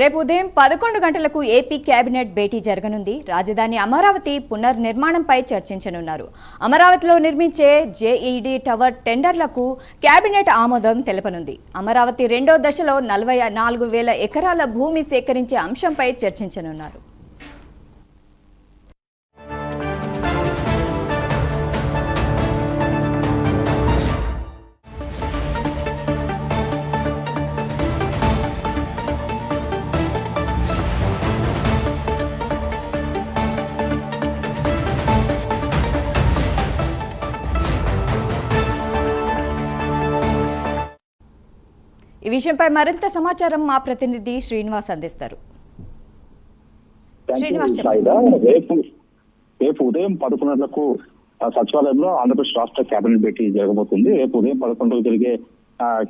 రేపు ఉదయం పదకొండు గంటలకు ఏపీ కేబినెట్ భేటీ జరగనుంది. రాజధాని అమరావతి పునర్నిర్మాణంపై చర్చించనున్నారు. అమరావతిలో నిర్మించే జేఈడీ టవర్ టెండర్లకు కేబినెట్ ఆమోదం తెలపనుంది. అమరావతి రెండో దశలో నలభై నాలుగు వేల ఎకరాల భూమి సేకరించే అంశంపై చర్చించనున్నారు. ఈ విషయంపై మరింత సమాచారం మా ప్రతినిధి శ్రీనివాస్ అందిస్తారు. శ్రీనివాస్ రేపు రేపు ఉదయం పదకొండులకు సచివాలయంలో ఆంధ్రప్రదేశ్ రాష్ట్ర కేబినెట్ భేటీ జరగబోతుంది. రేపు ఉదయం పదకొండుకు జరిగే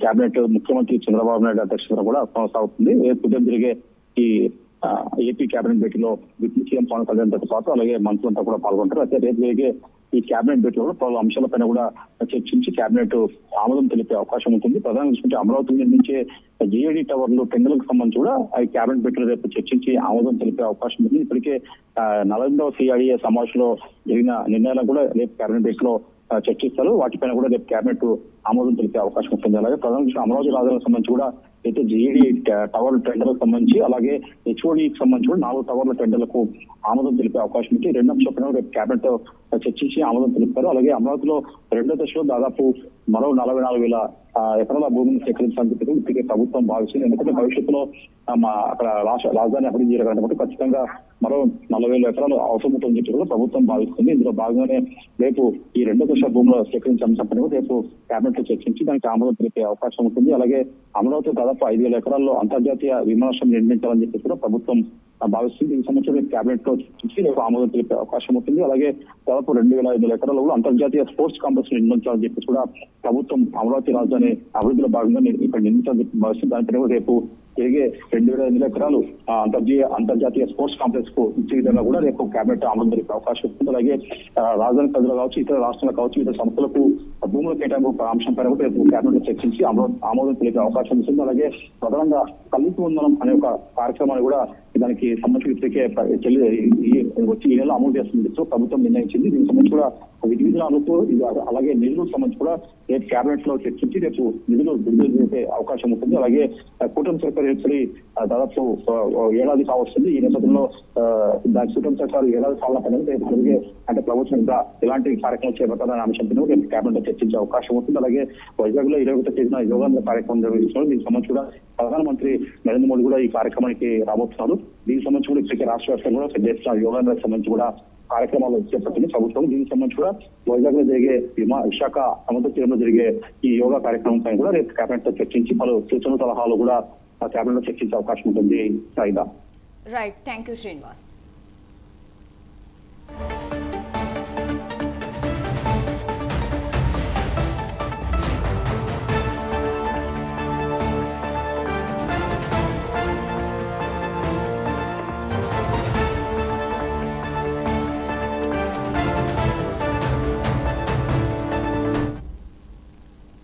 కేబినెట్ ముఖ్యమంత్రి చంద్రబాబు నాయుడు అధ్యక్షతన కూడా కొనసాగుతుంది. రేపు ఉదయం జరిగే ఈ ఏపీ కేబినెట్ భేటీలో డిప్యూటీ సీఎం పవన్ కళ్యాణ్తో పాటు అలాగే మంత్రులంతా కూడా పాల్గొంటారు. అయితే రేపు జరిగే ఈ కేబినెట్ భేటీలో కూడా పలు అంశాలపైన కూడా చర్చించి కేబినెట్ ఆమోదం తెలిపే అవకాశం ఉంటుంది. ప్రధానంగా చూసుకుంటే అమరావతి నిర్మించే జిఏడి టవర్లు టెండర్లకు సంబంధించి కూడా ఈ కేబినెట్ భేటీలో రేపు చర్చించి ఆమోదం తెలిపే అవకాశం ఉంది ఇప్పటికే ఆ, నలభైవ సిఐడిఏ సమావేశంలో జరిగిన నిర్ణయాలను కూడా రేపు కేబినెట్ భేటీలో చర్చిస్తారు. వాటిపైన కూడా రేపు కేబినెట్ ఆమోదం తెలిపే అవకాశం ఉంటుంది. అలాగే ప్రధానంగా అమరావతి రాజధానికి సంబంధించి కూడా అయితే జేఈడి టవర్ టెండర్లకు సంబంధించి అలాగే హెచ్ఓడికి సంబంధించి కూడా నాలుగు టవర్ల టెండర్లకు ఆమోదం తెలిపే అవకాశం ఉంది. రెండు అంశాలపైన రేపు కేబినెట్ చర్చించి ఆమోదం తెలుపుతారు. అలాగే అమరావతిలో రెండో దశలో దాదాపు మరో నలభై నాలుగు వేల ఎకరాల భూమిని సేకరించడానికి ఇప్పటికే ప్రభుత్వం భావిస్తుంది. ఎందుకంటే భవిష్యత్తులో మా అక్కడ రాష్ట్ర రాజధాని అభివృద్ధి జరగాలంటే ఖచ్చితంగా మరో నలభై వేల ఎకరాలు అవసరం ఉంటుందని చెప్పి కూడా ప్రభుత్వం భావిస్తుంది. ఇందులో భాగంగానే రేపు ఈ రెండో దశ భూమిలో సేకరించే అంశంపై రేపు కేబినెట్లో చర్చించి దానికి ఆమోదం తెలిపే అవకాశం ఉంటుంది. అలాగే అమరావతి దాదాపు ఐదు వేల ఎకరాల్లో అంతర్జాతీయ విమానాశ్రయం నిర్మించాలని చెప్పి కూడా ప్రభుత్వం భావిస్తుంది ఈ సంవత్సరం క్యాబినెట్లో చూసి రేపు ఆమోదం తెలిపే అవకాశం ఉంటుంది. అలాగే దాదాపు రెండు వేల ఐదు వందల కూడా అంతర్జాతీయ స్పోర్ట్స్ కాంప్లెక్స్ నిర్మించాలని చెప్పి కూడా ప్రభుత్వం అమరావతి రాజధాని అభివృద్ధిలో భాగంగా ఇక్కడ నిర్మించాలని చెప్పి భావిస్తుంది దానిపై రేపు తిరిగే రెండు వేల ఐదు ఎకరాలు ఆ, అంతర్జాతీయ అంతర్జాతీయ స్పోర్ట్స్ కాంప్లెక్స్కు ఇచ్చే విధంగా కూడా రేపు కేబినెట్ ఆమోదం తెలిపే అవకాశం ఉంటుంది. అలాగే రాజధాని ప్రజలు కావచ్చు ఇతర రాష్ట్రాలు కావచ్చు ఇతర సంస్థలకు భూముల కేటాయింపు అంశం పైన కూడా రేపు కేబినెట్ చర్చించి ఆమోదం ఆమోదం తెలిపే అవకాశం ఉంటుంది. అలాగే ప్రధానంగా కలిసి ఉందనం అనే ఒక కార్యక్రమాన్ని కూడా దానికి సంబంధించి ఇప్పటికే చెల్లి ఈ- వచ్చి ఈ నెల అమలు చేస్తుంది సో ప్రభుత్వం నిర్ణయించింది. దీనికి సంబంధించి కూడా విధి విధానాలకు అలాగే నిధులకు సంబంధించి కూడా రేపు కేబినెట్లో చర్చించి రేపు నిధులు విడుదల చేసే అవకాశం ఉంటుంది. అలాగే ఆ, కూటమి సర్కార్ ఏర్పడి దాదాపు ఏడాది కావస్తుంది. ఈ నేపథ్యంలో ఆ, దాని కూటమి సర్కార్ ఏడాది కావాల పని రేపు అలాగే అంటే ప్రభుత్వం ఇంకా ఎలాంటి కార్యక్రమాలు చేపట్టాలనే అంశం పైన రేపు కేబినెట్లో చర్చించే అవకాశం ఉంటుంది. అలాగే వైజాగ్లో ఇరవై ఒకటి తేదీన యోగాంధ్ర కార్యక్రమం నిర్వహిస్తున్నారు దీనికి సంబంధించి కూడా ప్రధానమంత్రి నరేంద్ర మోడీ కూడా ఈ కార్యక్రమానికి రాబోతున్నారు. దీనికి సంబంధించి కూడా ఇప్పటికే రాష్ట్ర వ్యాప్తంగా కూడా పెద్ద ఎత్తున యోగాంధ్రకు సంబంధించి కూడా కార్యక్రమాలు చేపట్టింది. ప్రభుత్వం దీనికి సంబంధించి కూడా వైజాగ్లో జరిగే విమా విశాఖ సముద్ర తీరంలో జరిగే ఈ యోగా కార్యక్రమం పైన కూడా రేపు కేబినెట్తో చర్చించి పలు సూచనలు సలహాలు కూడా కేబినెట్లో చర్చించే అవకాశం ఉంటుంది. Saida right thank you Srinivas